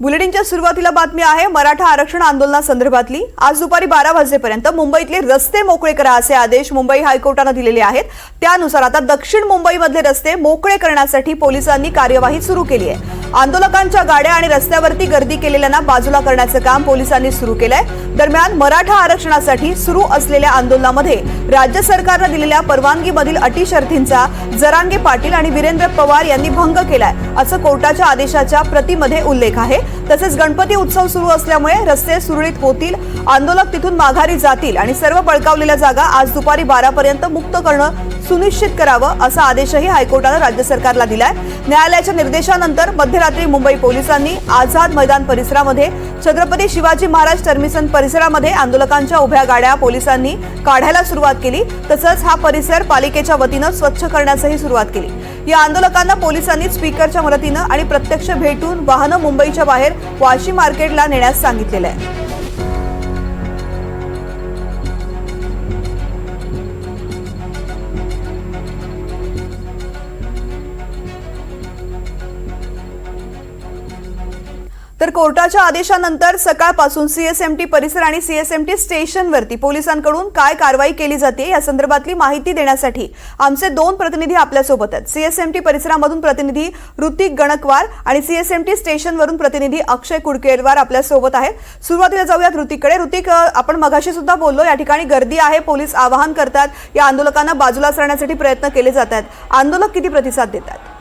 बुलेटिनच्या सुरुवातीला बातमी आहे मराठा आरक्षण आंदोलनासंदर्भातली आज दुपारी बारा वाजेपर्यंत मुंबईतले रस्ते मोकळे करा असे आदेश मुंबई हायकोर्टानं दिलेले आहेत. त्यानुसार आता दक्षिण मुंबईमधले रस्ते मोकळे करण्यासाठी पोलिसांनी कार्यवाही सुरू केली आहे. आंदोलकांच्या गाड्या आणि रस्त्यावरती गर्दी केलेल्यांना बाजूला करण्याचं काम पोलिसांनी सुरू केलंय. दरम्यान मराठा आरक्षणासाठी सुरू असलेल्या आंदोलनामध्ये राज्य सरकारनं दिलेल्या परवानगीमधील अटी शर्थींचा जरांगे पाटील आणि वीरेंद्र पवार यांनी भंग केलाय असं कोर्टाच्या आदेशाच्या प्रतिमध्ये उल्लेख आहे. तसेच गणपती उत्सव सुरू असल्यामुळे रस्ते सुरळीत होतील आंदोलक तिथून माघारी जातील आणि सर्व बळकावलेल्या जागा आज दुपारी बारापर्यंत मुक्त करणं सुनिश्चित करावं असा आदेशही हायकोर्टानं राज्य सरकारला दिलाय. न्यायालयाच्या निर्देशानंतर मध्यरात्री मुंबई पोलिसांनी आझाद मैदान परिसरामध्ये छत्रपती शिवाजी महाराज टर्मिसन परिसरामध्ये आंदोलकांच्या उभ्या गाड्या पोलिसांनी काढायला सुरुवात केली. तसंच हा परिसर पालिकेच्या वतीनं स्वच्छ करण्यासही सुरुवात केली. या आंदोलकांना पोलिसांनी स्पीकरच्या मदतीनं आणि प्रत्यक्ष भेटून वाहनं मुंबईच्या बाहेर वाशी मार्केटला नेण्यास सांगितलेलं आहे. तर कोर्टाच्या आदेशानंतर सकाळपासून सीएसएमटी परिसर आणि सीएसएमटी स्टेशनवरती पोलिसांकडून काय कारवाई केली जाते या संदर्भातली माहिती देण्यासाठी आमचे दोन प्रतिनिधी आपल्यासोबत आहेत सीएसएमटी परिसरामधून प्रतिनिधी ऋतिक गणकवार आणि सीएसएमटी स्टेशनवरून प्रतिनिधी अक्षय कुडकेरवार आपल्यासोबत आहेत. सुरुवातीला जाऊयात ऋतिककडे. ऋतिक आपण मगाशी सुद्धा बोललो. या ठिकाणी गर्दी आहे. पोलीस आवाहन करतात. या आंदोलकांना बाजूला सरण्यासाठी प्रयत्न केले जात आहेत. आंदोलक किती प्रतिसाद देतात?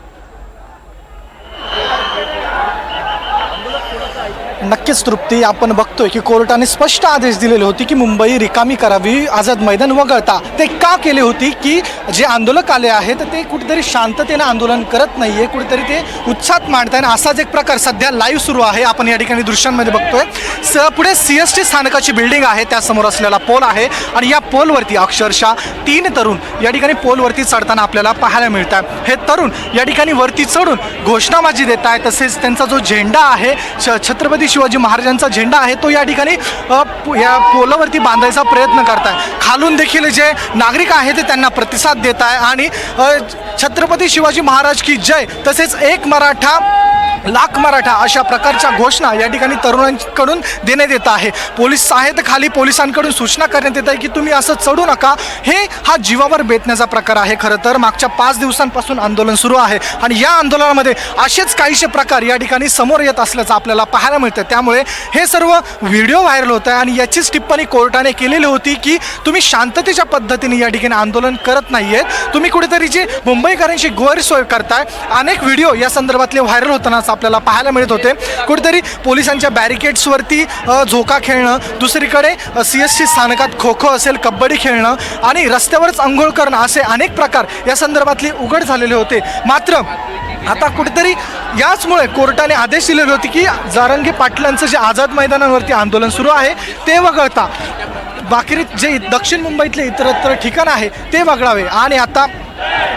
नक्कीच तृप्ती. आपण बघतोय की कोर्टाने स्पष्ट आदेश दिलेले होते की मुंबई रिकामी करावी आझाद मैदान वगळता. ते का केले होती की जे आंदोलक आले आहेत ते कुठेतरी शांततेने आंदोलन करत नाहीये कुठेतरी ते उत्साहात मांडताय आणि असाच एक प्रकार सध्या लाईव्ह सुरू आहे. आपण या ठिकाणी दृश्यांमध्ये बघतोय. स पुढे सी एस टी स्थानकाची बिल्डिंग आहे. त्यासमोर असलेला पोल आहे. आणि या पोलवरती अक्षरशः तीन तरुण या ठिकाणी पोलवरती चढताना आपल्याला पाहायला मिळत आहे हे तरुण या ठिकाणी वरती चढून घोषणाबाजी देत आहे तसेच त्यांचा जो झेंडा आहे छ- छत्रपती शिवाजी महाराजांचा झेंडा आहे तो या ठिकाणी या पोलावरती बांधायचा प्रयत्न करत आहे खालून देखील जे नागरिक आहे ते त्यांना प्रतिसाद देत आहे आणि छत्रपती शिवाजी महाराज की जय तसेच एक मराठा लाख मराठा अशा प्रकारच्या घोषणा या ठिकाणी तरुणांकडून देण्यात येत आहे. पोलीस आहेत खाली पोलिसांकडून सूचना करण्यात येत आहे की तुम्ही असं चढू नका. हे हा जीवावर बेतण्याचा प्रकार आहे खरं तर. मागच्या पाच दिवसांपासून आंदोलन सुरू आहे आणि या आंदोलनामध्ये असेच काहीसे प्रकार या ठिकाणी समोर येत असल्याचं आपल्याला पाहायला मिळतं. त्यामुळे हे सर्व व्हिडिओ व्हायरल होत आहे आणि याचीच टिप्पणी कोर्टाने केलेली होती की तुम्ही शांततेच्या पद्धतीने या ठिकाणी आंदोलन करत नाही आहेत तुम्ही कुठेतरी जे मुंबईकरांची गैरसोय करताय अनेक व्हिडिओ या संदर्भातले व्हायरल होतानाच आपल्याला पाहायला मिळत होते. कुठेतरी पोलिसांच्या बॅरिकेड्सवरती झोका खेळणं दुसरीकडे सी एस टी स्थानकात खो खो असेल कबड्डी खेळणं आणि रस्त्यावरच अंघोळ करणं असे अनेक प्रकार या संदर्भातले उघड झालेले होते. मात्र आता कुठेतरी याचमुळे कोर्टाने आदेश दिलेले होते की जारंगे पाटलांचं जे आझाद मैदानावरती आंदोलन सुरू आहे ते वगळता. बाकी जे दक्षिण मुंबईतले इतरत्र ठिकाण आहे ते वगळावे. आणि आता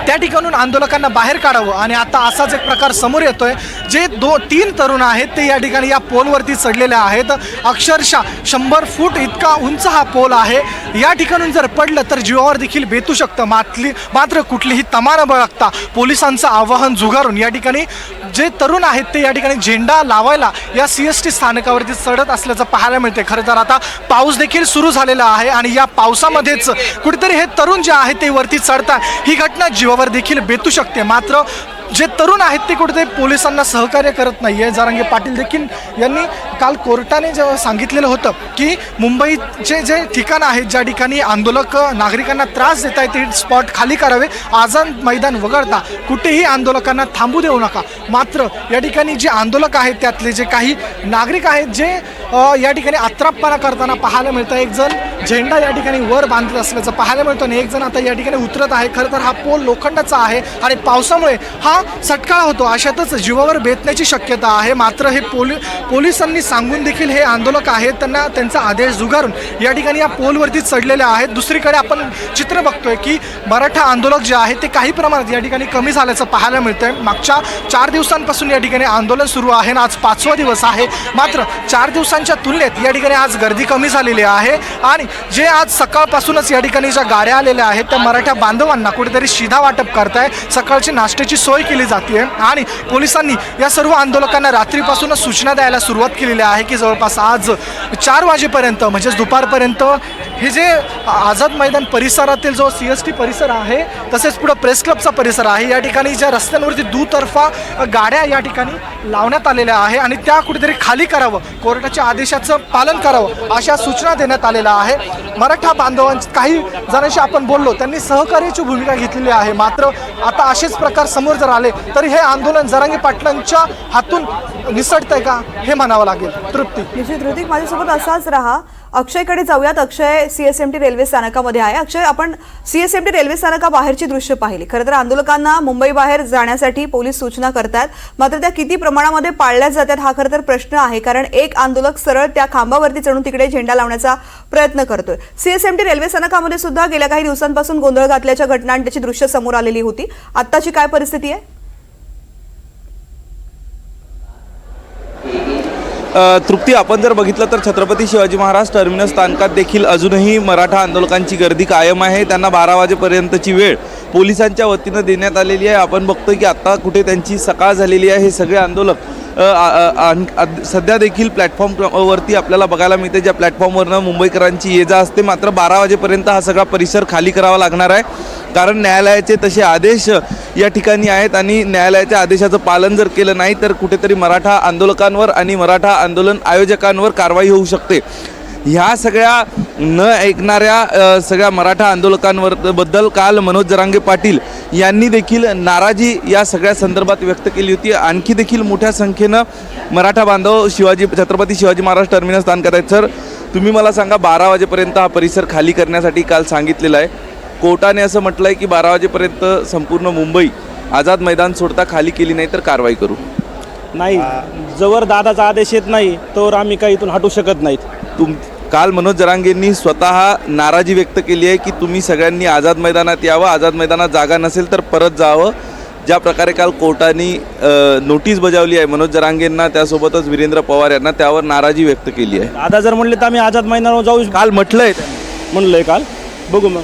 त्या ठिकाणून आंदोलकांना बाहेर काढावं. आणि आता असाच एक प्रकार समोर येतोय जे दो तीन तरुण आहेत ते या ठिकाणी या पोलवरती चढलेले आहेत. अक्षरशः शंभर फूट इतका उंच हा पोल आहे. या ठिकाणून जर पडलं तर जीवावर देखील बेतू शकतं. मातली मात्र कुठलीही तमा न बळगता पोलिसांचं आवाहन झुगारून या ठिकाणी जे तरुण आहेत ते या ठिकाणी झेंडा लावायला या सी एस टी स्थानकावरती चढत असल्याचं पाहायला मिळते खरं तर आता पाऊस देखील सुरू झालेला आहे. आणि या पावसामध्येच कुठेतरी हे तरुण जे आहेत ते वरती चढतात. ही घटना जीवावर देखील बेतू शकते. मात्र जे तरुण आहेत ते कुठेतरी पोलिसांना सहकार्य करत नाही आहे जारांगे पाटील देखील यांनी काल कोर्टाने जेव्हा सांगितलेलं होतं की मुंबईचे जे ठिकाण आहेत ज्या ठिकाणी आंदोलक नागरिकांना त्रास देत आहेत ते स्पॉट खाली करावे आझाद मैदान वगळता कुठेही आंदोलकांना थांबू देऊ नका. मात्र या ठिकाणी जे आंदोलक आहेत त्यातले जे काही नागरिक आहेत जे या ठिकाणी आत्रापणा करताना पाहायला मिळतं. एक जण झेंडा या ठिकाणी वर बांधत असल्याचं पाहायला मिळतं आणि एक जण आता या ठिकाणी उतरत आहे. खरं तर हा पोल लोखंडाचा आहे आणि पावसामुळे हा सटकाळा होतो. अशातच जीवावर बेतण्याची शक्यता आहे. मात्र हे पोली पोलिसांनी सांगून देखील हे आंदोलक आहेत. त्यांना त्यांचा आदेश झुगारून या ठिकाणी या पोलवरती चढलेले आहेत. दुसरीकडे आपण चित्र बघतोय की मराठा आंदोलक जे आहे ते काही प्रमाणात या ठिकाणी कमी झाल्याचं पाहायला मिळतंय. मागच्या चार दिवसांपासून या ठिकाणी आंदोलन सुरू आहे आणि आज पाचवा दिवस आहे. मात्र चार दिवसांच्या तुलनेत या ठिकाणी आज गर्दी कमी झालेली आहे आणि जे आज सकाळपासूनच या ठिकाणी ज्या गाड्या आलेल्या आहेत त्या मराठा बांधवांना कुठेतरी शिधा वाटप करताय. सकाळची नाश्त्याची सोय केली जाते आणि पोलिसांनी या सर्व आंदोलकांना रात्रीपासूनच सूचना द्यायला सुरुवात केलेली आहे की जवळपास आज चार वाजेपर्यंत म्हणजेच दुपारपर्यंत हे जे आझाद मैदान परिसरातील जो सी एस टी परिसर आहे तसेच पुढं प्रेस क्लबचा परिसर आहे या ठिकाणी ज्या रस्त्यांवरती दुतर्फा गाड्या या ठिकाणी लावण्यात आलेल्या आहे आणि त्या कुठेतरी खाली करावं कोर्टाच्या आदेशाचं पालन करावं अशा सूचना देण्यात आलेल्या आहे. मराठा बांधवांची काही जणांशी आपण बोललो त्यांनी सहकार्याची भूमिका घेतलेली आहे. मात्र आता असेच प्रकार समोर जर आले तरी हे आंदोलन जरांगी पाटलांच्या हातून निसटतंय का हे म्हणावं लागेल. तृप्ती. निश्चित ऋतिक माझ्यासोबत असाच राहा. अक्षयकडे जाऊयात. अक्षय सीएसएमटी रेल्वे स्थानकामध्ये आहे. अक्षय आपण सीएसएमटी रेल्वे स्थानकाबाहेरची दृश्य पाहिली. खरं तर आंदोलकांना मुंबईबाहेर जाण्यासाठी पोलीस सूचना करतात. मात्र त्या किती प्रमाणामध्ये पाळल्या जातात हा खरं तर प्रश्न आहे. कारण एक आंदोलक सरळ त्या खांबावरती चढून तिकडे झेंडा लावण्याचा प्रयत्न करतोय. सीएसएमटी रेल्वे स्थानकामध्ये सुद्धा गेल्या काही दिवसांपासून गोंधळ घातल्याच्या घटनांची त्याची दृश्य समोर आलेली होती. आत्ताची काय परिस्थिती आहे? तृप्ती आपण जर बघितलं तर छत्रपती शिवाजी महाराज टर्मिनस स्थानकात देखील अजूनही मराठा आंदोलकांची गर्दी कायम आहे. त्यांना बारा वाजेपर्यंतची वेळ पोलिसांच्या वतीनं देण्यात आलेली आहे. आपण बघतोय की आत्ता कुठे त्यांची सकाळ झालेली आहे. हे सगळे आंदोलक सध्या देखील प्लॅटफॉर्म वरती आपल्याला बघायला मिळते ज्या प्लॅटफॉर्मवरनं मुंबईकरांची ये जा असते मात्र बारा वाजेपर्यंत हा सगळा परिसर खाली करावा लागणार आहे. कारण न्यायालयाचे तसे आदेश या ठिकाणी आहेत आणि न्यायालयाच्या आदेशाचं पालन जर केलं नाही तर कुठेतरी मराठा आंदोलकांवर आणि मराठा आंदोलन आयोजकांवर कारवाई होऊ शकते. ह्या सगळ्या न ऐकणाऱ्या सगळ्या मराठा आंदोलकांवर बद्दल काल मनोज जरांगे पाटील यांनी देखील नाराजी या सगळ्या संदर्भात व्यक्त केली होती. आणखी देखील मोठ्या संख्येनं मराठा बांधव शिवाजी छत्रपती शिवाजी महाराज टर्मिनस स्थानकात आहेत. सर तुम्ही मला सांगा बारा वाजेपर्यंत हा परिसर खाली करण्यासाठी काल सांगितलेला आहे. कोर्टाने असं म्हटलं आहे की बारा वाजेपर्यंत संपूर्ण मुंबई आझाद मैदान सोडता खाली केली नाही तर कारवाई करू. नाही. जवळ दादाचा आदेश येत नाही तोवर आम्ही काही इथून हटू शकत नाहीत. तुम काल मनोज जरांगेंनी स्वतः नाराजी व्यक्त केली आहे की तुम्ही सगळ्यांनी आझाद मैदानात यावं आझाद मैदानात जागा नसेल तर परत जावं. ज्या प्रकारे काल कोर्टाने अ, नोटीस बजावली आहे मनोज जरांगेंना त्यासोबतच वीरेंद्र पवार यांना त्यावर नाराजी व्यक्त केली आहे. दादा जर म्हणले तर आम्ही आझाद मैदानावर जाऊ. काल म्हटलंय. म्हणलंय काल. बघू मग.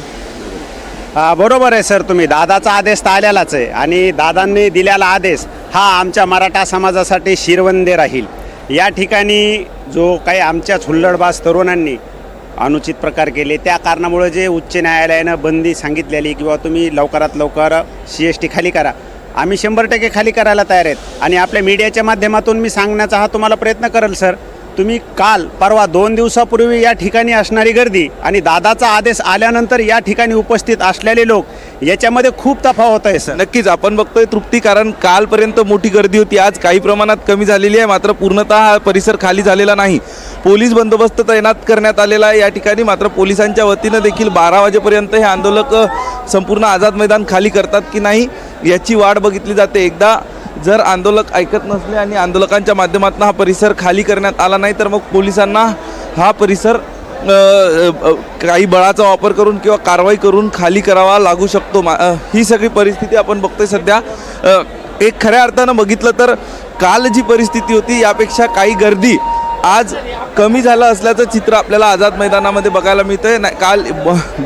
हा बरोबर आहे सर तुम्ही. दादाचा आदेश तर आलेलाच आहे आणि दादांनी दिलेला आदेश. हा आमच्या मराठा समाजासाठी शिरवंदे राहील. या ठिकाणी जो काही आमच्याच हुल्लडबाज तरुणांनी अनुचित प्रकार केले त्या कारणामुळे जे उच्च न्यायालयानं बंदी सांगितलेली किंवा तुम्ही लवकरात लवकर सी एस टी खाली करा. आम्ही शंभर टक्के खाली करायला तयार आहेत. आणि आपल्या मीडियाच्या माध्यमातून मी सांगण्याचा हा तुम्हाला प्रयत्न करेल सर. तुम्ही काल परवा दोन दिवसापूर्वी या ठिकाणी असणारी गर्दी आणि दादाचा आदेश आल्यानंतर या ठिकाणी उपस्थित असलेले लोक याच्यामध्ये खूप तफावत आहे सर. नक्कीच आपण बघतोय तृप्ती कारण कालपर्यंत मोठी गर्दी होती. आज काही प्रमाणात कमी झालेली आहे मात्र पूर्णतः हा परिसर खाली झालेला नाही. पोलीस बंदोबस्त तैनात करण्यात आलेला आहे या ठिकाणी मात्र पोलिसांच्या वतीनं देखील बारा वाजेपर्यंत हे आंदोलक संपूर्ण आझाद मैदान खाली करतात की नाही याची वाट बघितली जाते. एकदा जर आंदोलक ऐकत नसले आणि आंदोलकांच्या माध्यमातून हा परिसर खाली करण्यात आला नाही तर मग पोलिसांना हा परिसर काही बळाचा वापर करून किंवा कारवाई करून खाली करावा लागू शकतो. मा ही सगळी परिस्थिती आपण बघतोय सध्या. एक खऱ्या अर्थानं बघितलं तर काल जी परिस्थिती होती यापेक्षा काही गर्दी आज कमी झालं असल्याचं चित्र आपल्याला आझाद मैदानामध्ये बघायला मिळतंय. नाही काल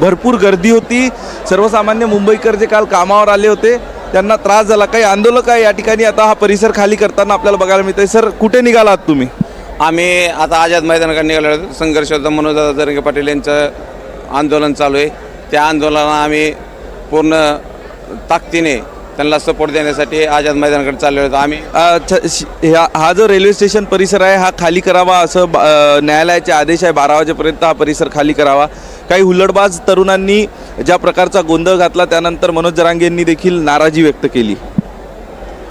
भरपूर गर्दी होती. सर्वसामान्य मुंबईकर जे काल कामावर आले होते त्यांना त्रास झाला. काही आंदोलक आहे या ठिकाणी. आता हा परिसर खाली करताना आपल्याला बघायला मिळतंय. सर कुठे निघालात तुम्ही? आम्ही आता आझाद मैदानाकडे निघालो. आहोत. संघर्ष होता. मनोज जरंगे पाटील यांचं आंदोलन चालू आहे. त्या आंदोलनाला आम्ही पूर्ण ताकदीने त्यांना सपोर्ट देण्यासाठी आझाद मैदानाकडे चाललो होतो. आम्ही ह्या- हा जो रेल्वे स्टेशन परिसर आहे हा खाली करावा असं न्यायालयाचे आदेश आहे. बारा वाजेपर्यंत हा परिसर खाली करावा. काही हुल्लडबाज तरुणांनी ज्या प्रकारचा गोंधळ घातला त्यानंतर मनोज जरांगेंनी देखील नाराजी व्यक्त केली.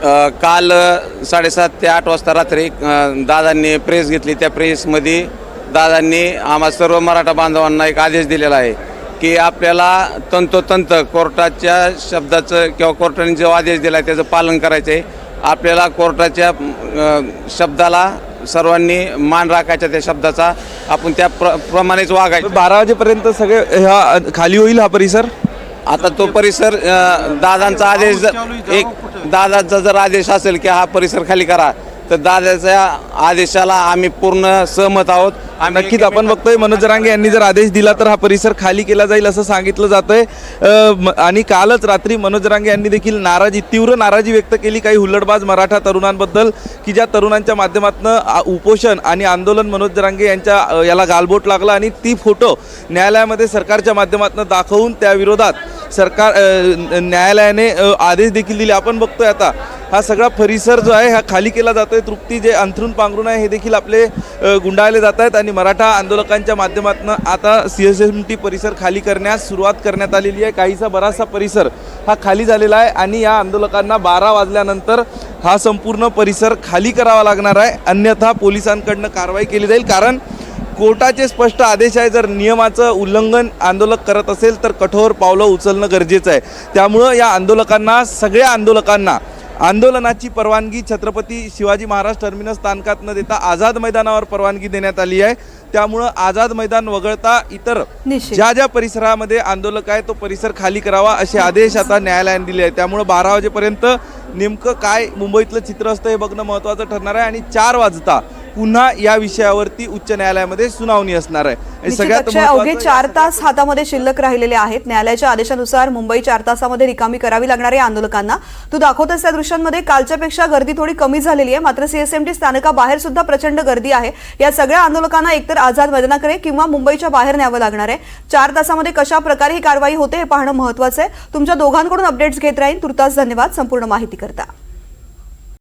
अ, काल अ, साडेसात ते आठ वाजता रात्री अ, दादांनी प्रेस घेतली. त्या प्रेसमध्ये दादांनी आम्हा सर्व मराठा बांधवांना एक आदेश दिलेला आहे की आपल्याला तंतोतंत कोर्टाच्या शब्दाचं किंवा कोर्टाने जो आदेश दिला आहे त्याचं पालन करायचं आहे आपल्याला कोर्टाच्या अ, शब्दाला सर्वांनी मान राखायचा त्या शब्दाचा आपण त्या प्र प्रमाणेच वागायचं. बारा वाजेपर्यंत सगळे ह्या खाली होईल हा परिसर? आता तो परिसर दादांचा आदेश जर एक दादांचा जर आदेश असेल की हा परिसर खाली करा तर दादाच्या आदेशाला आम्ही पूर्ण सहमत आहोत. आम्ही नक्कीच आपण बघतोय. मनोज जरांगे यांनी जर आदेश दिला तर हा परिसर खाली केला जाईल असं सांगितलं जातंय. अ, म- आणि कालच रात्री मनोज जरांगे यांनी देखील नाराजी तीव्र नाराजी व्यक्त केली काही हुल्लडबाज मराठा तरुणांबद्दल की ज्या तरुणांच्या माध्यमातून उपोषण आणि आंदोलन मनोज जरांगे यांच्या अ, याला गालबोट लागला आणि ती फोटो न्यायालयामध्ये सरकारच्या माध्यमातून दाखवून त्या विरोधात सरकार न्यायालयाने आदेश देखील दिले. आपण बघतोय आता हा सगळा परिसर जो आहे हा खाली केला जातो आहे तृप्ती जे अंथरून पांघरून आहे हे देखील आपले गुंडाळले जात आहेत. आणि मराठा आंदोलकांच्या माध्यमातून आता सी एस एम टी परिसर खाली करण्यास सुरुवात करण्यात आलेली आहे. काहीसा बराचसा परिसर हा खाली झालेला आहे. आणि या आंदोलकांना बारा वाजल्यानंतर हा संपूर्ण परिसर खाली करावा लागणार आहे. अन्यथा पोलिसांकडनं कारवाई केली जाईल. कारण कोर्टाचे स्पष्ट आदेश आहे. जर नियमाचं उल्लंघन आंदोलक करत असेल तर कठोर पावलं उचलणं गरजेचं आहे. त्यामुळं या आंदोलकांना सगळ्या आंदोलकांना आंदोलनाची परवानगी छत्रपती शिवाजी महाराज टर्मिनस स्थानकात न देता आझाद मैदानावर परवानगी देण्यात आली आहे. त्यामुळं आझाद मैदान वगळता इतर. ज्या ज्या परिसरामध्ये आंदोलक आहे तो परिसर खाली करावा असे आदेश आता न्यायालयाने दिले आहेत. त्यामुळं बारा वाजेपर्यंत नेमकं काय मुंबईतलं चित्र असतं हे बघणं महत्त्वाचं ठरणार आहे. आणि चार वाजता पुन्हा या विषयावरती उच्च न्यायालयामध्ये सुनावणी असणार आहे. आणि महत्त्वाचं अवघे चार तास हातामध्ये शिल्लक राहिलेले आहेत. न्यायालयाच्या आदेशानुसार मुंबई चार तासामध्ये रिकामी करावी लागणार आहे आंदोलकांना. तू दाखवतस त्या दृश्यांमध्ये कालच्यापेक्षा गर्दी थोडी कमी झालेली आहे. मात्र सीएसएमटी स्थानकाबाहेर सुद्धा प्रचंड गर्दी आहे. या सगळ्या आंदोलकांना एकतर आझाद मैदानाकडे किंवा मुंबईच्या बाहेर न्यावं लागणार आहे. चार तासामध्ये कशा प्रकारे ही कारवाई होते हे पाहणं महत्वाचं आहे. तुमच्या दोघांकडून अपडेट्स घेत राहीन. तुर्तास धन्यवाद. संपूर्ण माहिती करता.